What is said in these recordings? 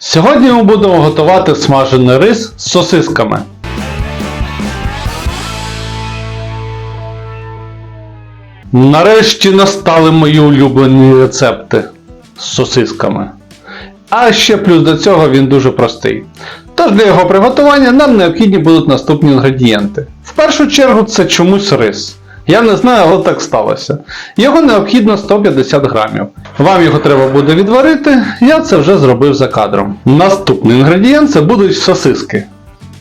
Сьогодні ми будемо готувати смажений рис з сосисками. Нарешті настали мої улюблені рецепти з сосисками. А ще плюс до цього він дуже простий. Тож для його приготування нам необхідні будуть наступні інгредієнти. В першу чергу це чомусь рис. Я не знаю, але так сталося. Його необхідно 150 грамів. Вам його треба буде відварити, я це вже зробив за кадром. Наступний інгредієнт це будуть сосиски.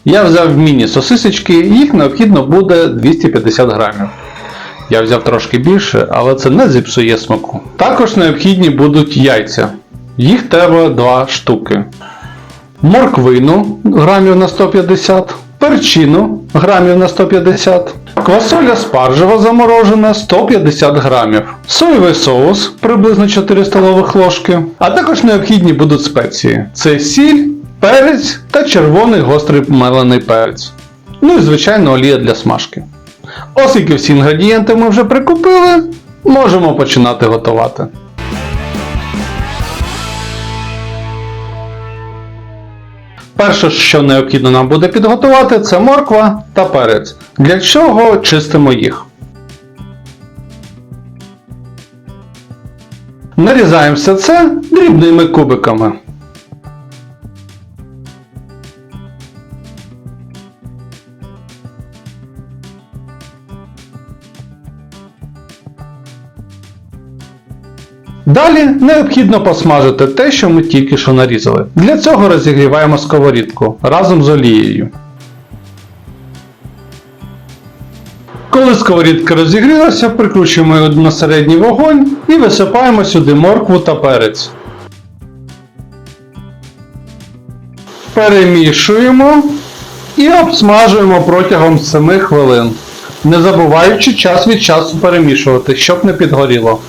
Я взяв міні-сосисочки, їх необхідно буде 250 грамів. Я взяв трошки більше, але це не зіпсує смаку. Також необхідні будуть яйця. Їх треба 2 штуки. Морквину грамів на 150, перчину грамів на 150, квасоля спаржева заморожена 150 грамів, соєвий соус приблизно 4 столових ложки, а також необхідні будуть спеції. Це сіль, перець та червоний гострий мелений перець. Ну і звичайно олія для смажки. Оскільки всі інгредієнти ми вже прикупили, можемо починати готувати. Перше, що необхідно нам буде підготувати, це морква та перець. Для чого чистимо їх. Нарізаємо все це дрібними кубиками. Далі необхідно посмажити те, що ми тільки що нарізали. Для цього розігріваємо сковорідку разом з олією. Коли сковорідка розігрілася, прикручуємо її на середній вогонь і висипаємо сюди моркву та перець. Перемішуємо і обсмажуємо протягом 7 хвилин, не забуваючи час від часу перемішувати, щоб не підгоріло.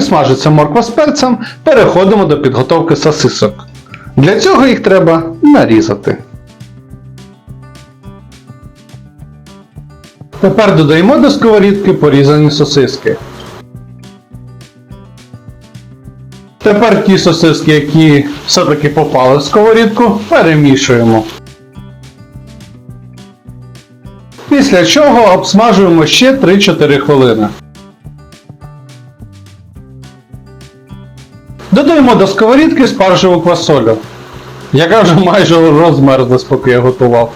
Поки смажиться морква з перцем, переходимо до підготовки сосисок. Для цього їх треба нарізати. Тепер додаємо до сковорідки порізані сосиски. Тепер ті сосиски, які все-таки попали в сковорідку, перемішуємо. Після чого обсмажуємо ще 3-4 хвилини. Додаємо до сковорідки спаржеву квасолю, яка вже майже розмерзлась, поки я готував.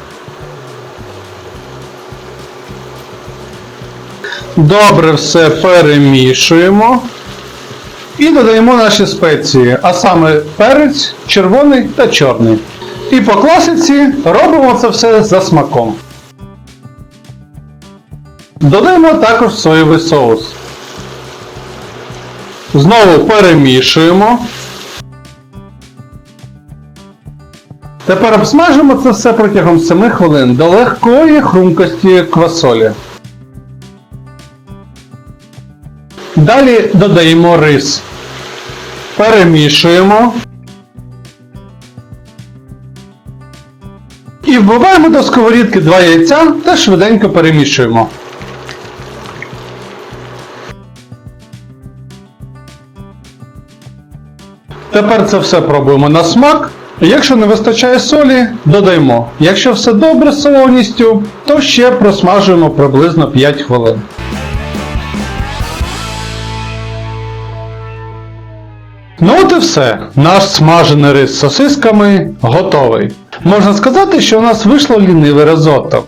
Добре все перемішуємо. І додаємо наші спеції, а саме перець, червоний та чорний. І по класиці робимо це все за смаком. Додаємо також соєвий соус. Знову перемішуємо. Тепер обсмажимо це все протягом 7 хвилин до легкої хрумкості квасолі. Далі додаємо рис. Перемішуємо. І вбиваємо до сковорідки 2 яйця та швиденько перемішуємо. Тепер це все пробуємо на смак. Якщо не вистачає солі, додаємо. Якщо все добре з солоністю, то ще просмажуємо приблизно 5 хвилин. Ну от і все. Наш смажений рис з сосисками готовий. Можна сказати, що у нас вийшло ліниве ризотто.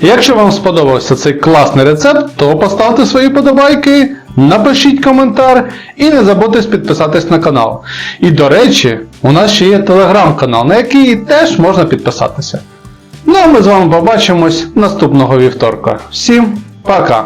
Якщо вам сподобався цей класний рецепт, то поставте свої подобайки, напишіть коментар і не забудьте підписатись на канал. І до речі, у нас ще є телеграм-канал, на який теж можна підписатися. Ну а ми з вами побачимось наступного вівторка. Всім пока!